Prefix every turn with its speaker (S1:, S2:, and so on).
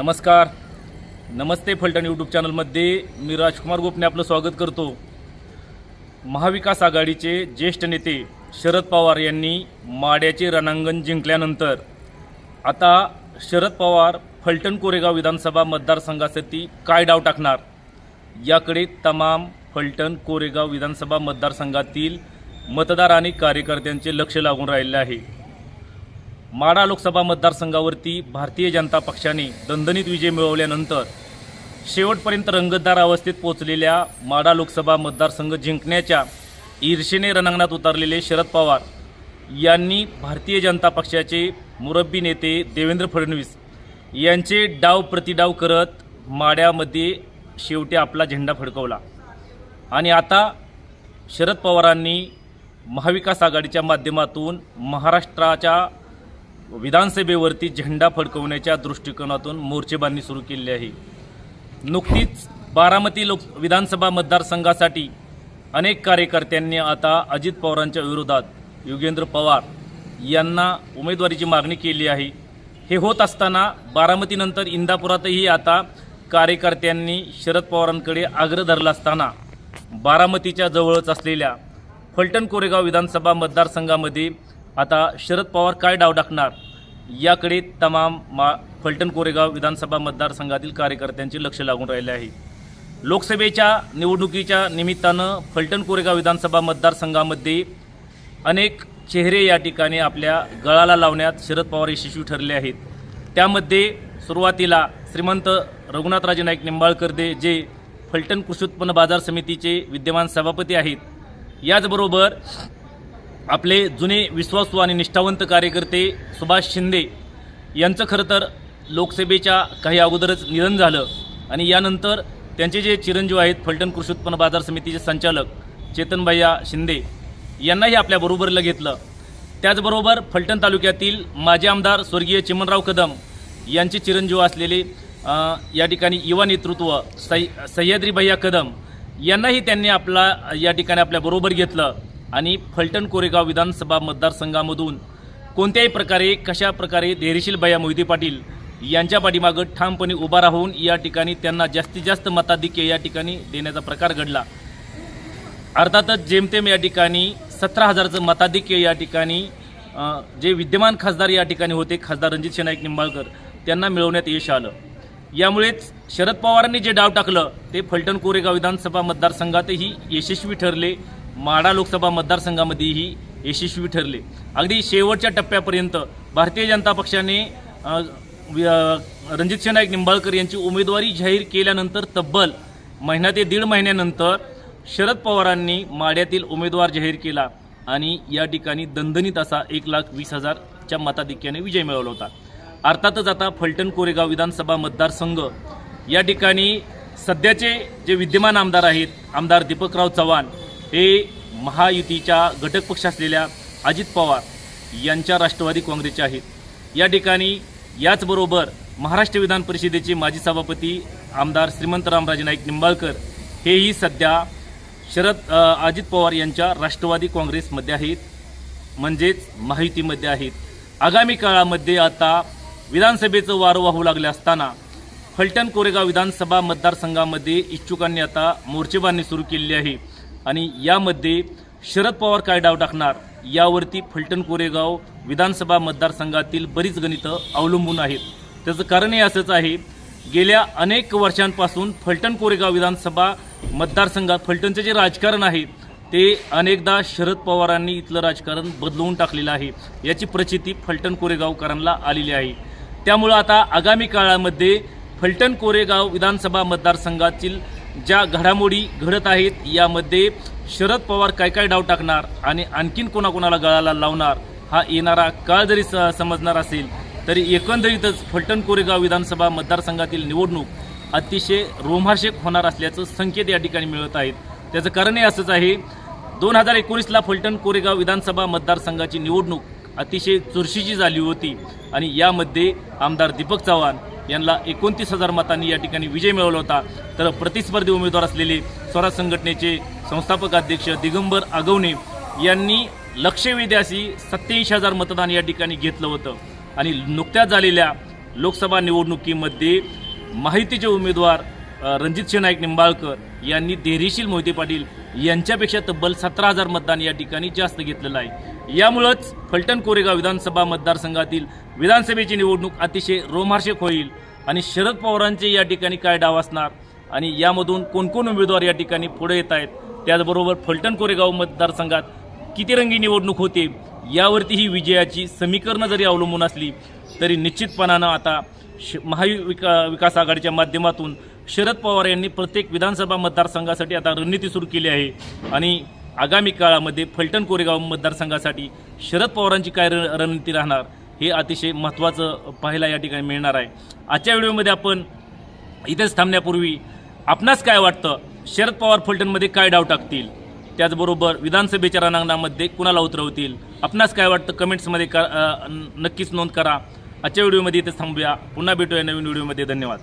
S1: नमस्कार. नमस्ते फलटण यूट्यूब चॅनलमध्ये मी राजकुमार गोपने आपलं स्वागत करतो. महाविकास आघाडीचे ज्येष्ठ नेते शरद पवार यांनी माड्याचे रणांगण जिंकल्यानंतर आता शरद पवार फलटण कोरेगाव विधानसभा मतदारसंघासाठी काय डाव टाकणार? याकडे तमाम फलटण कोरेगाव विधानसभा मतदारसंघातील मतदार आणि कार्यकर्त्यांचे लक्ष लागून राहिले आहे. माडा लोकसभा मतदारसंघावरती भारतीय जनता पक्षाने दणदणीत विजय मिळवल्यानंतर शेवटपर्यंत रंगतदार अवस्थेत पोहोचलेल्या माडा लोकसभा मतदारसंघ जिंकण्याच्या ईर्षेने रणांगणात उतरलेले शरद पवार यांनी भारतीय जनता पक्षाचे मुरब्बी नेते देवेंद्र फडणवीस यांचे डाव प्रतिडाव करत माड्यामध्ये शेवटी आपला झेंडा फडकवला. आणि आता शरद पवारांनी महाविकास आघाडीच्या माध्यमातून महाराष्ट्राच्या विधानसभेवरती झेंडा फडकवण्याच्या दृष्टिकोनातून मोर्चेबांधणी सुरू केली आहे. नुकतीच बारामती लोक विधानसभा मतदारसंघासाठी अनेक कार्यकर्त्यांनी आता अजित पवारांच्या विरोधात योगेंद्र पवार यांना उमेदवारीची मागणी केली आहे. हे होत असताना बारामतीनंतर इंदापुरातही आता कार्यकर्त्यांनी शरद पवारांकडे आग्रह धरला असताना बारामतीच्या जवळच असलेल्या फलटण कोरेगाव विधानसभा मतदारसंघामध्ये आता शरद पवार काय डाव टाकणार? याकडे तमाम मा फलटण कोरेगाव विधानसभा मतदारसंघातील कार्यकर्त्यांचे लक्ष लागून राहिले आहे. लोकसभेच्या निवडणुकीच्या निमित्तानं फलटण कोरेगाव विधानसभा मतदारसंघामध्ये अनेक चेहरे या ठिकाणी आपल्या गळाला लावण्यात शरद पवार यशस्वी ठरले आहेत. त्यामध्ये सुरुवातीला श्रीमंत रघुनाथराजे नाईक निंबाळकर दे जे फलटण कृषी उत्पन्न बाजार समितीचे विद्यमान सभापती आहेत. याचबरोबर आपले जुने विश्वासू आणि निष्ठावंत कार्यकर्ते सुभाष शिंदे यांचं खरं तर लोकसभेच्या काही अगोदरच निधन झालं आणि यानंतर त्यांचे जे चिरंजीव आहेत फलटण कृषी उत्पन्न बाजार समितीचे संचालक चेतनभैया शिंदे यांनाही आपल्याबरोबरला घेतलं. त्याचबरोबर फलटण तालुक्यातील माजी आमदार स्वर्गीय चिमनराव कदम यांचे चिरंजीव असलेले या ठिकाणी युवा नेतृत्व सह् सह्याद्री भैया कदम यांनाही त्यांनी आपला या ठिकाणी आपल्याबरोबर घेतलं. आणि फलटण कोरेगाव विधानसभा मतदारसंघामधून कोणत्याही प्रकारे कशा प्रकारे धैर्यशील भैया मोहिते पाटील यांच्या पाठीमागं ठामपणे उभा राहून या ठिकाणी त्यांना जास्तीत जास्त मताधिक्य या ठिकाणी देण्याचा प्रकार घडला. अर्थातच जेमतेम या ठिकाणी सतरा हजारचं मताधिक्य या ठिकाणी जे विद्यमान खासदार या ठिकाणी होते खासदार रणजित शेनाईक निंबाळकर त्यांना मिळवण्यात यश आलं. यामुळेच शरद पवारांनी जे डाव टाकलं ते फलटण कोरेगाव विधानसभा मतदारसंघातही यशस्वी ठरले. माडा लोकसभा मतदारसंघामध्येही यशस्वी ठरले. अगदी शेवटच्या टप्प्यापर्यंत भारतीय जनता पक्षाने अ, रणजित निंबाळकर यांची उमेदवारी जाहीर केल्यानंतर तब्बल महिना ते दीड महिन्यानंतर शरद पवारांनी माड्यातील उमेदवार जाहीर केला आणि या ठिकाणी दणदणीत असा एक लाख वीस हजारच्या मताधिक्याने विजय मिळवला होता. अर्थातच आता फलटण कोरेगाव विधानसभा मतदारसंघ या ठिकाणी सध्याचे जे विद्यमान आमदार आहेत आमदार दीपकराव चव्हाण हे महायुतीच्या घटक पक्ष असलेल्या अजित पवार यांच्या राष्ट्रवादी काँग्रेसचे आहेत. या ठिकाणी याचबरोबर महाराष्ट्र विधान परिषदेचे माजी सभापती आमदार श्रीमंत रामराजे नाईक निंबाळकर हेही सध्या शरद अजित पवार यांच्या राष्ट्रवादी काँग्रेसमध्ये आहेत. म्हणजेच महायुतीमध्ये आहेत. आगामी काळामध्ये आता विधानसभेचं वारं वाहू लागले असताना फलटण कोरेगाव विधानसभा मतदारसंघामध्ये इच्छुकांनी आता मोर्चेबांधणी सुरू केलेली आहे. आणि यामध्ये शरद पवार काय डाव टाकणार यावरती फलटण कोरेगाव विधानसभा मतदारसंघातील बरीच गणितं अवलंबून आहेत. त्याचं कारण हे असंच आहे गेल्या अनेक वर्षांपासून फलटण कोरेगाव विधानसभा मतदारसंघात फलटणचं जे राजकारण आहे ते अनेकदा शरद पवारांनी इथलं राजकारण बदलवून टाकलेलं आहे. याची प्रचिती फलटण कोरेगावकरांना आलेली आहे. त्यामुळं आता आगामी काळामध्ये फलटण कोरेगाव विधानसभा मतदारसंघातील ज्या घडामोडी घडत आहेत यामध्ये शरद पवार काय काय डाव टाकणार आणि आणखीन कोणाकोणाला गळाला लावणार हा येणारा काळ जरी स समजणार असेल तरी एकंदरीतच फलटण कोरेगाव विधानसभा मतदारसंघातील निवडणूक अतिशय रोमहर्षक होणार असल्याचं संकेत या ठिकाणी मिळत आहेत. त्याचं कारणही असंच आहे दोन हजार एकोणीसला फलटण कोरेगाव विधानसभा मतदारसंघाची निवडणूक अतिशय चुरशीची झाली होती आणि यामध्ये आमदार दीपक चव्हाण यांना एकोणतीस हजार मतांनी या ठिकाणी विजय मिळवला होता. तर प्रतिस्पर्धी उमेदवार असलेले स्वराज संघटनेचे संस्थापक अध्यक्ष दिगंबर आगवणे यांनी लक्षवेधी अशी सत्याऐंशी हजार मतदान या ठिकाणी घेतलं होतं. आणि नुकत्याच झालेल्या लोकसभा निवडणुकीमध्ये माहितीचे उमेदवार अ, रणजित नाईक निंबाळकर यांनी देहरीशील मोहिते पाटील यांच्यापेक्षा तब्बल सतरा हजार मतदान या ठिकाणी जास्त घेतलेलं आहे. यामुळंच फलटण कोरेगाव विधानसभा मतदारसंघातील विधानसभेची निवडणूक अतिशय रोमार्शक होईल आणि शरद पवारांचे या ठिकाणी काय डाव असणार आणि यामधून कोण कोण उमेदवार या ठिकाणी पुढे येत आहेत त्याचबरोबर फलटण कोरेगाव मतदारसंघात किती रंगी निवडणूक होते यावरती ही विजयाची समीकरणं जरी अवलंबून असली तरी निश्चितपणानं आता श महाविका विकास आघाडीच्या माध्यमातून शरद पवार यांनी प्रत्येक विधानसभा मतदारसंघासाठी आता रणनीती सुरू केली आहे. आणि आगामी काळामध्ये फलटण कोरेगाव मतदारसंघासाठी शरद पवारांची काय रण- रणनीती राहणार हे अतिशय महत्त्वाचं पाहायला या ठिकाणी मिळणार आहे. आजच्या व्हिडिओमध्ये आपण इथेच थांबण्यापूर्वी आपणास काय वाटतं? शरद पवार फलटणमध्ये काय डाव टाकतील? त्याचबरोबर विधानसभेच्या रणांगणामध्ये कुणाला उतरवतील? आपणास काय वाटतं? कमेंट्समध्ये का नक्कीच नोंद करा. आजच्या व्हिडिओमध्ये इथेच थांबूया. पुन्हा भेटूया नवीन व्हिडिओमध्ये. धन्यवाद.